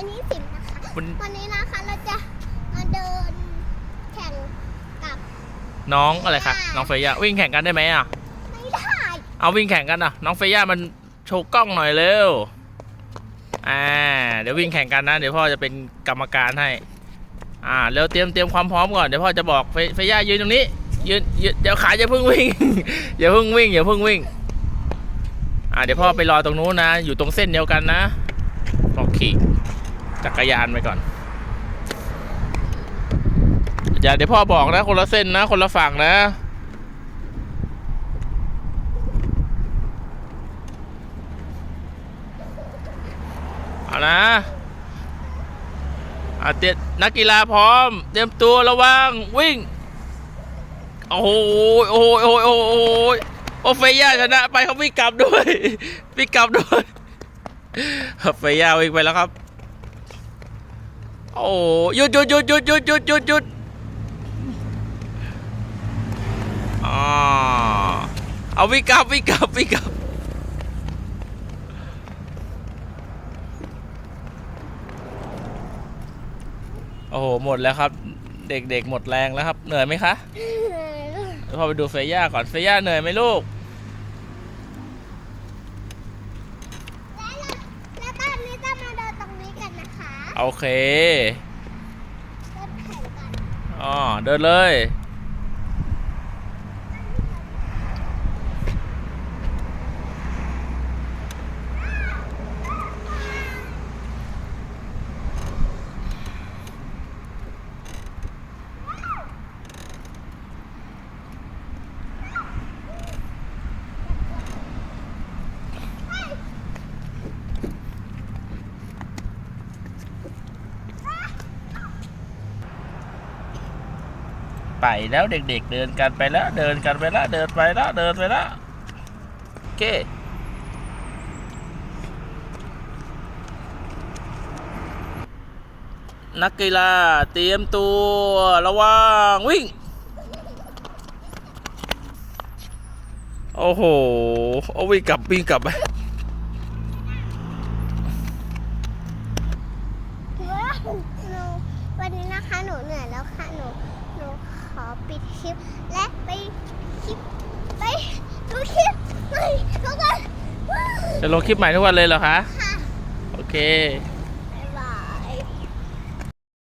ยนี่สิมนะคะ วัน วันนี้นะคะเราจะมาเดินแข่งกับน้องอะไรคะน้องเฟย่าวิ่งแข่งกันได้ไหมอะ ไม่ได้เอาวิ่งแข่งกันอะ น้องเฟย่ามันโชว์กล้องหน่อยเร็ว อ่า เดี๋ยววิ่งแข่งกันนะ เดี๋ยวพ่อจะเป็นกรรมการให้ อ่า เร็วเตรียมเตรียมความพร้อมก่อน เดี๋ยวพ่อจะบอกเฟเฟย่ายืนตรงนี้ ยืนยืนเดี๋ยวขาอย่าเพิ่งวิ่ง อย่าเพิ่งวิ่งอย่าเพิ่งวิ่ง อ่า เดี๋ยวพ่อไปรอตรงนู้นนะ อยู่ตรงเส้นเดียวกันนะบอกขี่ จักรยานไปก่อนอย่าเดี๋ยวพ่อบอกนะ คนละเส้นนะ คนละฝั่งนะ เอานะอะเตียนักกีฬาพร้อม เตรียมตัวระวัง วิ่ง โอ้โหโอ้โหโอ้โหโอ้โหโอ้เฟย่าชนะไปเขาวิ่งกลับด้วยวิ่งกลับด้วยเฟย่าวิ่งไปแล้วครับ โอ้หยุดหยุดหยุดหยุดหยุดหยุดหยุดหยุดอ่าเอาวิ่งกลับวิ่งกลับวิ่งกลับโอ้โหหมดแล้วครับ เด็กๆหมดแรงแล้วครับ เหนื่อยไหมคะเดี๋ยวพอไปดูเฟย่าก่อนเฟย่าเหนื่อยไหมลูก แล้วตอนนี้จะมาเดินตรงนี้กันนะคะ โอเคอ๋อเดินเลย ไปแล้วเด็กๆ เดินกันไปแล้วเดินกันไปแล้วเดินไปแล้วเดินไปแล้วโอเคนักกีฬาเตรียมตัวระวังวิ่ง โอ้โหโอ้วิ่งกลับวิ่งกลับไป หนูวันนี้นะคะหนูเหนื่อยแล้วค่ะหนูหนูขอปิดคลิปและไปคลิปไปดูคลิปไปทุกคนจะลงคลิปใหม่ทุกวันเลยเหรอคะ ค่ะ โอเค